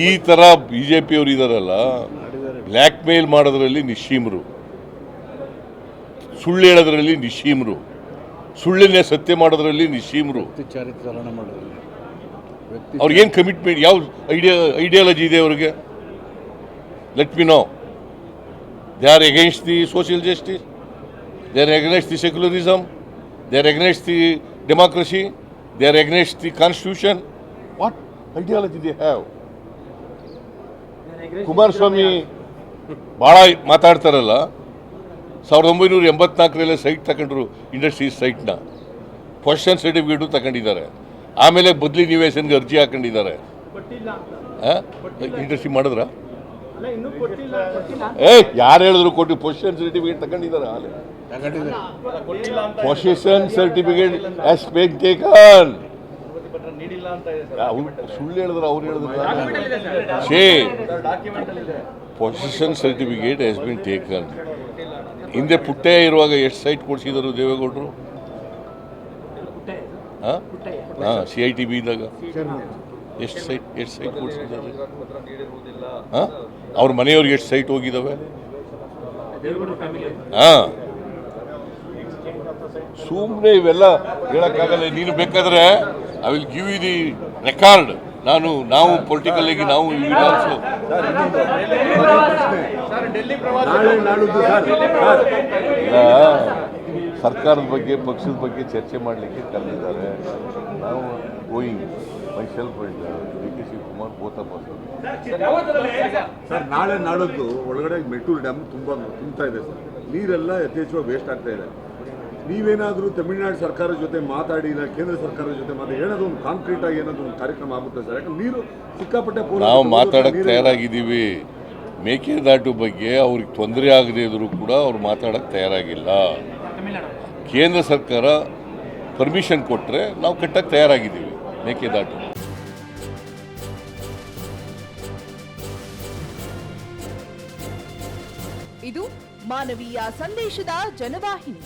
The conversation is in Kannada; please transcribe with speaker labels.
Speaker 1: ಈ ತರ ಬಿಜೆಪಿ ಅವರು ಇದಾರಲ್ಲ ಬ್ಲ್ಯಾಕ್ ಮೇಲ್ ಮಾಡೋದ್ರಲ್ಲಿ ನಿಶ್ಚೀಮರು ಸುಳ್ಳು ಹೇಳೋದ್ರಲ್ಲಿ ನಿಶ್ಚೀಮರು ಸುಳ್ಳನ್ನೇ ಸತ್ಯ ಮಾಡೋದ್ರಲ್ಲಿ ನಿಶ್ಚೀಮರು ಅವ್ರಿಗೇನು ಕಮಿಟ್ಮೆಂಟ್ ಯಾವ ಐಡಿಯಾ ಐಡಿಯಾಲಜಿ ಇದೆ ಅವ್ರಿಗೆ? Let me know they are against the social justice they are against the secularism they are against the democracy they are against the constitution what ideology they have Kumaraswamy ಭಾಳ ಮಾತಾಡ್ತಾರಲ್ಲ. ಸಾವಿರದ ಒಂಬೈನೂರ ಎಂಬತ್ನಾಲ್ಕರಲ್ಲೇ ಸೈಟ್ ತಗೊಂಡ್ರು ಇಂಡಸ್ಟ್ರೀಸ್ ಸೈಟ್ನ. ಪೊಸಿಷನ್ ಸರ್ಟಿಫಿಕೇಟು ತಗೊಂಡಿದ್ದಾರೆ. ಆಮೇಲೆ ಬದಲಿ ನಿವೇಶನ್ಗೆ ಅರ್ಜಿ ಹಾಕೊಂಡಿದ್ದಾರೆ. ಇಂಡಸ್ಟ್ರಿ ಮಾಡಿದ್ರ? ಏ ಯಾರು ಹೇಳಿದ್ರು ಕೊಟ್ಟು ಪೊಸಿಷನ್ ಸರ್ಟಿಫಿಕೇಟ್ ತಗೊಂಡಿದ್ದಾರೆ. Position certificate has been taken
Speaker 2: ನೀಡಿಲ್ಲ ಅಂತ ಇದೆ ಸರ್
Speaker 1: ಸುಳ್ಳು ಹೇಳಿದ್ರು ಅವ್ರು ಹೇಳಿದ್ರು ಶೇ
Speaker 2: ಡಾಕ್ಯುಮೆಂಟ್ ಅಲ್ಲಿ ಇದೆ
Speaker 1: position certificate has been taken ಹಿಂದೆ ಪುಟ್ಟೆ ಇರುವಾಗ ಎಷ್ಟು ಸೈಟ್ ಕೊಡಿಸಿದರು ದೇವೇಗೌಡರು? ಹಾಂ? ಹಾಂ ಸಿ ಐ ಟಿ ಬಿ ಇದ್ದಾಗ. ಎಷ್ಟು ಸೈಟ್ ಎಷ್ಟು ಸೈಟ್ ಕೊಡಿಸಿದ್ದಾರೆ ಹಾಂ? ಅವ್ರ ಮನೆಯವ್ರಿಗೆ ಎಷ್ಟು ಸೈಟ್ ಹೋಗಿದ್ದಾವೆ ಹಾಂ. ಸುಮ್ಮನೆ ಇವೆಲ್ಲ ಹೇಳೋಕ್ಕಾಗಲ್ಲ. ನೀನು ಬೇಕಾದ್ರೆ I will give you the record ನಾನು ನಾವು ಪೊಲಿಟಿಕಲ್ ಆಗಿ ನಾವು ಸರ್ಕಾರದ ಬಗ್ಗೆ ಪಕ್ಷದ ಬಗ್ಗೆ ಚರ್ಚೆ ಮಾಡಲಿಕ್ಕೆ ಕರೆದಿದ್ದಾರೆ. ನಾವು going myself D K Shivakumar ಕೋತಪ್ಪ
Speaker 3: sir ನಾಳೆ ನಾಡದ್ದು ಒಳಗಡೆ ಮೆಟ್ಟೂರು ಡ್ಯಾಮ್ ತುಂಬ ತುಂಬ್ತಾ ಇದೆ ಸರ್ ನೀರೆಲ್ಲ ಯಥೇಚ್ಛವಾಗಿ ವೇಸ್ಟ್ ಆಗ್ತಾ ಇದೆ. ನೀವೇನಾದರೂ ತಮಿಳುನಾಡು ಸರ್ಕಾರದ ಜೊತೆ ಮಾತಾಡಿ ಇಲ್ಲ ಕೇಂದ್ರ ಸರ್ಕಾರದ ಜೊತೆ ಮಾತಾಡಿ ಏನಾದರೂ ಒಂದು ಕಾಂಕ್ರೀಟ್ ಆಗಿ ಏನಾದ್ರು ಒಂದು ಕಾರ್ಯಕ್ರಮ ಆಗುತ್ತೆ ಸರ್? ಯಾಕಂದ್ರೆ ನೀರು ಸಿಕ್ಕಾಪಟ್ಟೆ
Speaker 1: ನಾವು ಮಾತಾಡಕ್ಕೆ. ತಯಾರಾಗಿದ್ದೀವಿ. ಮೇಕೆದಾಟು ಬಗ್ಗೆ ಅವ್ರಿಗೆ ತೊಂದರೆ ಆಗದೇ ಇದ್ರೂ ಕೂಡ ಅವ್ರು ಮಾತಾಡಕ್ಕೆ ತಯಾರಾಗಿಲ್ಲ. ಕೇಂದ್ರ ಸರ್ಕಾರ ಪರ್ಮಿಷನ್ ಕೊಟ್ಟರೆ ನಾವು ಕಟ್ಟಕ್ಕೆ ತಯಾರಾಗಿದ್ದೀವಿ ಮೇಕೆದಾಟು.
Speaker 4: ಇದು ಮಾನವೀಯ ಸಂದೇಶದ ಜನವಾಹಿನಿ.